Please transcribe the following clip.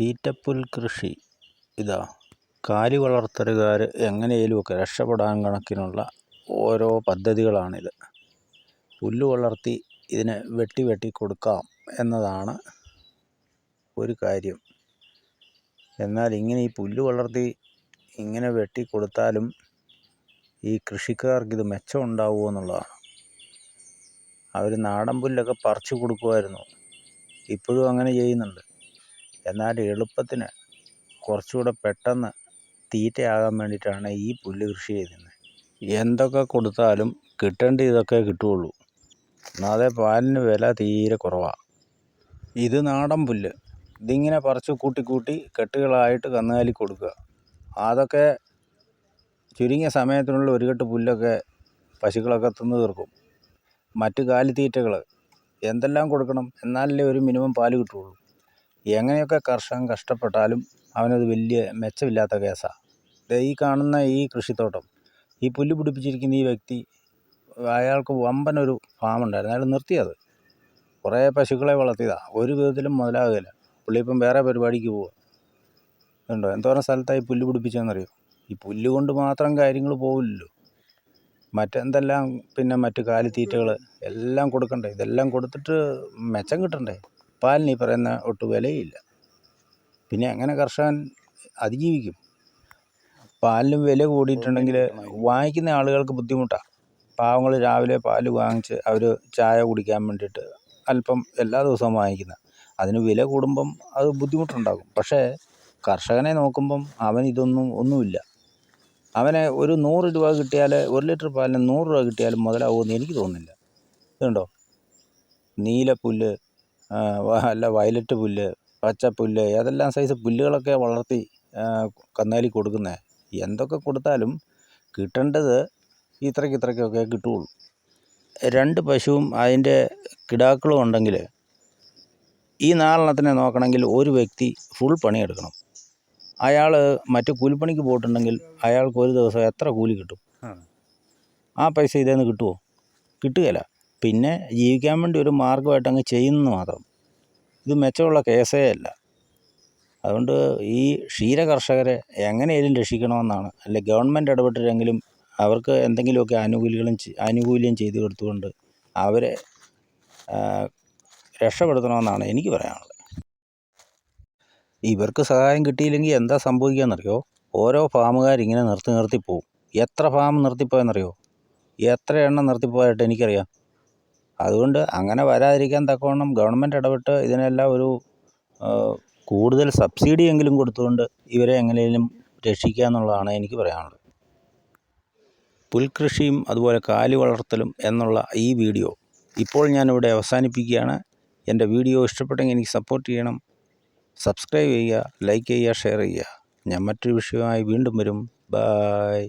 തീറ്റപ്പുൽ കൃഷി. ഇതാ കാലി വളർത്തലുകാർ എങ്ങനെയെങ്കിലുമൊക്കെ രക്ഷപ്പെടാൻ കണക്കിനുള്ള ഓരോ പദ്ധതികളാണിത്. പുല്ല് വളർത്തി ഇതിനെ വെട്ടി വെട്ടി കൊടുക്കാം എന്നതാണ് ഒരു കാര്യം. എന്നാൽ ഇങ്ങനെ ഈ പുല്ല് വളർത്തി ഇങ്ങനെ വെട്ടി കൊടുത്താലും ഈ കൃഷിക്കാർക്ക് ഇത് മെച്ചം ഉണ്ടാവുമോ എന്നുള്ളതാണ്. അവർ നാടൻ പുല്ലൊക്കെ പറിച്ചു കൊടുക്കുമായിരുന്നു. ഇപ്പോഴും അങ്ങനെ ചെയ്യുന്നുണ്ട്. എന്നാൽ എളുപ്പത്തിന് കുറച്ചുകൂടെ പെട്ടെന്ന് തീറ്റയാകാൻ വേണ്ടിയിട്ടാണ് ഈ പുല്ല് കൃഷി ചെയ്യുന്നത് എന്തൊക്കെ കൊടുത്താലും കിട്ടേണ്ട ഇതൊക്കെ കിട്ടുകയുള്ളൂ. എന്നാതെ പാലിന് വില തീരെ കുറവാണ് ഇത് നാടൻ പുല്ല്. ഇതിങ്ങനെ പറിച്ച് കൂട്ടി കൂട്ടി കെട്ടുകളായിട്ട് കന്നുകാലി കൊടുക്കുക. അതൊക്കെ ചുരുങ്ങിയ സമയത്തിനുള്ളിൽ ഒരു കെട്ട് പുല്ലൊക്കെ പശുക്കളൊക്കെ തിന്ന് തീർക്കും. മറ്റ് കാലിത്തീറ്റകൾ എന്തെല്ലാം കൊടുക്കണം? എന്നാലല്ലേ ഒരു മിനിമം പാൽ കിട്ടുകയുള്ളൂ. എങ്ങനെയൊക്കെ കർഷകൻ കഷ്ടപ്പെട്ടാലും അവനത് വലിയ മെച്ചമില്ലാത്ത കേസാണ് ദേ ഈ കാണുന്ന ഈ കൃഷിത്തോട്ടം ഈ പുല്ല് പിടിപ്പിച്ചിരിക്കുന്ന ഈ വ്യക്തി അയാൾക്ക് വമ്പനൊരു ഫാം ഉണ്ടായിരുന്നു അയാൾ നിർത്തിയത്. കുറേ പശുക്കളെ വളർത്തിയതാണ് ഒരു വിധത്തിലും മുതലാകുകയില്ല. പുള്ളി ഇപ്പം വേറെ പരിപാടിക്ക് പോവുക ഉണ്ടോ എന്തോരം സ്ഥലത്തായി പുല്ല് പിടിപ്പിച്ചതെന്നറിയോ ഈ പുല്ല് കൊണ്ട് മാത്രം കാര്യങ്ങൾ പോവില്ലല്ലോ. മറ്റെന്തെല്ലാം പിന്നെ മറ്റു കാലിത്തീറ്റകൾ എല്ലാം കൊടുക്കണ്ടേ? ഇതെല്ലാം കൊടുത്തിട്ട് മെച്ചം കിട്ടണ്ടേ? പാലിന് ഈ പറയുന്ന ഒട്ട് വിലയില്ല. പിന്നെ എങ്ങനെ കർഷകൻ അതിജീവിക്കും? പാലിന് വില കൂടിയിട്ടുണ്ടെങ്കിൽ വാങ്ങിക്കുന്ന ആളുകൾക്ക് ബുദ്ധിമുട്ടാണ് പാവങ്ങൾ രാവിലെ പാൽ വാങ്ങിച്ച് അവർ ചായ കുടിക്കാൻ വേണ്ടിയിട്ട് അല്പം എല്ലാ ദിവസവും വാങ്ങിക്കുന്ന. അതിന് വില കൂടുമ്പം അത് ബുദ്ധിമുട്ടുണ്ടാകും. പക്ഷേ കർഷകനെ നോക്കുമ്പം അവൻ ഇതൊന്നും ഒന്നുമില്ല. അവനെ ഒരു നൂറ് രൂപ കിട്ടിയാൽ ഒരു ലിറ്റർ പാലിന് നൂറ് രൂപ കിട്ടിയാലും മുതലാവുമെന്ന് എനിക്ക് തോന്നുന്നില്ല. ഇതുണ്ടോ? നീലപ്പുല്ല് അല്ല വയലറ്റ് പുല്ല് പച്ച പച്ചപ്പുല്ല് ഏതെല്ലാം സൈസ് പുല്ലുകളൊക്കെ വളർത്തി കന്നാലി കൊടുക്കുന്നത് എന്തൊക്കെ കൊടുത്താലും കിട്ടേണ്ടത് ഇത്രയ്ക്ക് ഇത്രയ്ക്കൊക്കെ കിട്ടുകയുള്ളൂ. രണ്ട് പശുവും അതിന്റെ കിടാക്കളും ഉണ്ടെങ്കിൽ ഈ നാലെണ്ണത്തിനെ നോക്കണമെങ്കിൽ ഒരു വ്യക്തി ഫുൾ പണിയെടുക്കണം. അയാൾ മറ്റു കൂലിപ്പണിക്ക് പോയിട്ടുണ്ടെങ്കിൽ അയാൾക്ക് ഒരു ദിവസം എത്ര കൂലി കിട്ടും? ആ. പൈസ ഇതേന്ന് നിന്ന് കിട്ടുമോ കിട്ടുകയില്ല. പിന്നെ ജീവിക്കാൻ വേണ്ടി ഒരു മാർഗമായിട്ട് അങ്ങ് ചെയ്യുന്നു മാത്രം. ഇത് മെച്ചമുള്ള കേസേ അല്ല. അതുകൊണ്ട് ഈ ക്ഷീര കർഷകരെ എങ്ങനെയും രക്ഷിക്കണമെന്നാണ്. അല്ലെ ഗവൺമെന്റ് ഇടപെട്ടിട്ടെങ്കിലും അവർക്ക് എന്തെങ്കിലുമൊക്കെ ആനുകൂല്യങ്ങളും ആനുകൂല്യം ചെയ്തു കൊടുത്തുകൊണ്ട് അവരെ രക്ഷപ്പെടുത്തണമെന്നാണ് എനിക്ക് പറയാനുള്ളത്. ഇവർക്ക് സഹായം കിട്ടിയില്ലെങ്കിൽ എന്താ സംഭവിക്കുകയെന്നറിയോ ഓരോ ഫാമുകാരിങ്ങനെ നിർത്തി നിർത്തി പോവും. എത്ര ഫാം നിർത്തിപ്പോയെന്നറിയോ? എത്ര എണ്ണം നിർത്തിപ്പോയായിട്ട് എനിക്കറിയാം. അതുകൊണ്ട് അങ്ങനെ വരാതിരിക്കാൻ തക്കവണ്ണം ഗവൺമെന്റ് ഇടപെട്ട് ഇതിനെല്ലാം ഒരു കൂടുതൽ സബ്സിഡി എങ്കിലും കൊടുത്തുകൊണ്ട് ഇവരെ എങ്ങനെയെങ്കിലും രക്ഷിക്കുക എന്നുള്ളതാണ് എനിക്ക് പറയാനുള്ളത്. പുൽകൃഷിയും അതുപോലെ കാലി വളർത്തലും എന്നുള്ള ഈ വീഡിയോ ഇപ്പോൾ ഞാനിവിടെ അവസാനിപ്പിക്കുകയാണ്. എന്റെ വീഡിയോ ഇഷ്ടപ്പെട്ടെങ്കിൽ എനിക്ക് സപ്പോർട്ട് ചെയ്യണം. സബ്സ്ക്രൈബ് ചെയ്യുക ലൈക്ക് ചെയ്യുക ഷെയർ ചെയ്യുക. ഞാൻ മറ്റൊരു വിഷയമായി വീണ്ടും വരും. ബായ്